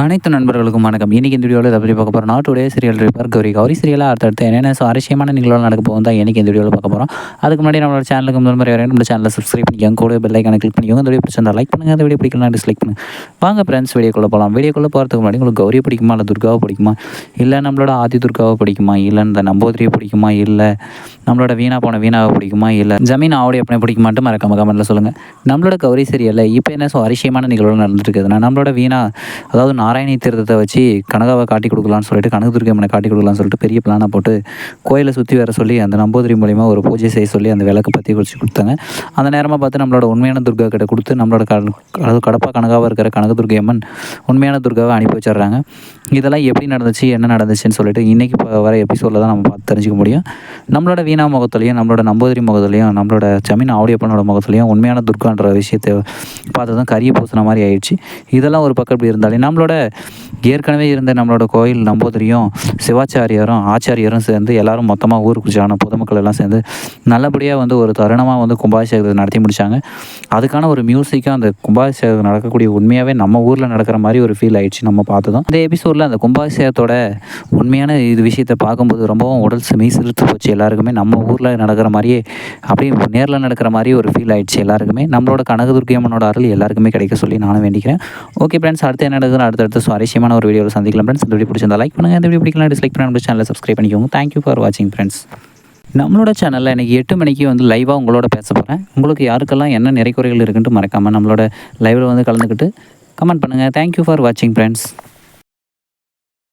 அனைத்து நண்பர்களுக்கும் வணக்கம். இன்றைக்கி இந்த வீடியோவில் இதை பற்றி பார்க்க போகிறோம் நாட்டுடைய சீரியல் ரிப்பர் கௌரி. கௌரி சீரியலாக அடுத்தடுத்து என்னென்ன சுவாரஸ்யமான நிகழ்வுகள் நடக்க போகும் தான் இன்றைக்கி இந்த வீடியோவில் பார்க்க போகிறோம் அதுக்கு முன்னாடி நம்மளோட சேனலுக்கு முதல் முறை வரையும் நம்ம சேனலை சப்ஸ்கிரைப் பண்ணிக்கோங்க. கூட பெல் ஐக்கான கிளிக் பண்ணிக்கோங்க. இந்த வீடியோ பிடிச்சிருந்தா லைக் பண்ணுங்கள் அந்த வீடியோ பிடிக்கலாம் டிஸ்லைக் பண்ணுங்கள் வாங்க ஃப்ரெண்ட்ஸ் வீடியோக்குள்ளே போகலாம் வீடியோக்குள்ளே போகிறதுக்கு முன்னாடி உங்களுக்கு கௌரி பிடிக்குமா? இல்லை துர்காவை பிடிக்குமா? இல்லை நம்மளோட ஆதி துர்காவை பிடிக்குமா? இல்லை இந்த நம்போதிரியை பிடிக்குமா? இல்லை நம்மளோட வீணா போன வீணாவை பிடிக்குமா? இல்லை ஜமீன் ஆவுடைய பிடிக்க மாட்டோம் மறக்காம கமெண்ட்டில் சொல்லுங்கள் நம்மளோட கௌரி சீரியலில் இப்போ என்ன சுவாரஸ்யமான நிகழ்வுகள் நடந்துருக்குதுன்னா நம்மளோட வீணா அதாவது நாராயணி தீர்த்தத்தை வச்சு கனகாவை காட்டி கொடுக்கலான்னு சொல்லிட்டு கனகதுர்கம்மனை காட்டி கொடுக்கலான்னு சொல்லிட்டு பெரிய பிளானை போட்டு கோயிலை சுற்றி வர சொல்லி அந்த நம்பூதிரி மூலிமா ஒரு பூஜை செய்ய சொல்லி அந்த விளக்கு பற்றி குறித்து கொடுத்தாங்க. அந்த நேரமாக பார்த்து நம்மளோட உண்மையான துர்கா கிட்ட கொடுத்து நம்மளோட க அதாவது கடப்பா கனகாவாக இருக்கிற கனகதுர்கை அம்மன் உண்மையான துர்காவை அனுப்பி வச்சிடுறாங்க. இதெல்லாம் எப்படி நடந்துச்சு என்ன நடந்துச்சுன்னு சொல்லிட்டு இன்றைக்கி வர எபிசோடில் தான் நம்ம பார்த்து தெரிஞ்சுக்க முடியும். நம்மளோட வீணா முகத்துலையும் நம்மளோட நம்பூதிரி முகத்துலையும் நம்மளோட ஜமீன் ஆவுடையப்பனோட முகத்துலையும் உண்மையான துர்கான்ற விஷயத்தை பார்த்து தான் கரிய பூசின மாதிரி ஆயிடுச்சு. இதெல்லாம் ஒரு பக்கம் இப்படி இருந்தாலே நம்மளோட ஏற்கனவே இருந்த நம்மளோட கோயில் நம்பூதிரியும் சிவாச்சாரியாரும் ஆச்சாரியரும் சேர்ந்து எல்லாரும் மொத்தமாக ஊருக்கு ஜான பொதுமக்கள் எல்லாம் சேர்ந்து நல்லபடியாக வந்து ஒரு தருணமாக வந்து கும்பாபிஷேகத்தை நடத்தி முடித்தாங்க அதுக்கான ஒரு மியூசிக்காக அந்த கும்பாபிஷேகம் நடக்கக்கூடிய உண்மையாகவே நம்ம ஊரில் நடக்கிற மாதிரி ஒரு ஃபீல் ஆயிடுச்சு நம்ம பார்த்ததும். இந்த எபிசோடில் அந்த கும்பாபிஷேகத்தோட உண்மையான இது விஷயத்தை பார்க்கும்போது ரொம்பவும் உடல் மெய் சிறுத்து போச்சு எல்லாருக்குமே. நம்ம ஊரில் நடக்கிற மாதிரியே அப்படியே நேரில் நடக்கிற மாதிரி ஒரு ஃபீல் ஆயிடுச்சு எல்லாருக்குமே. நம்மளோட கனகதுர்கியம்மனோட அருள் எல்லாருக்குமே கிடைக்க சொல்லி நானும் வேண்டிக்கிறேன். ஓகே ஃப்ரெண்ட்ஸ் அடுத்து என்ன நடக்குது அடுத்த சுவாரஸ்யமான ஒரு வீடியோவில் சந்திக்கலாம் ஃப்ரெண்ட்ஸ் இந்த வீடியோ பிடிச்சிருந்தா லைக் பண்ணுங்கள் இந்த வீடியோ பிடிக்கலாம் டிஸ்லைக் பண்ணி நம்ம சேனலை சப்ஸ்கிரைப் பண்ணிக்கோங்க. தேங்க்யூ ஃபார் வாட்சிங் ஃப்ரெண்ட்ஸ் நம்மளோட சேனலில் இன்றைக்கி எட்டு மணிக்கு வந்து லைவாக உங்களோட பேச போகிறேன் உங்களுக்கு யாருக்கெல்லாம் என்ன நிறைக்குறைகள் இருக்குன்ட்டு மறக்காமல் நம்மளோட லைவில் வந்து கலந்துக்கிட்டு கமெண்ட் பண்ணுங்கள் தேங்க்யூ ஃபார் வாட்சிங் ஃப்ரெண்ட்ஸ்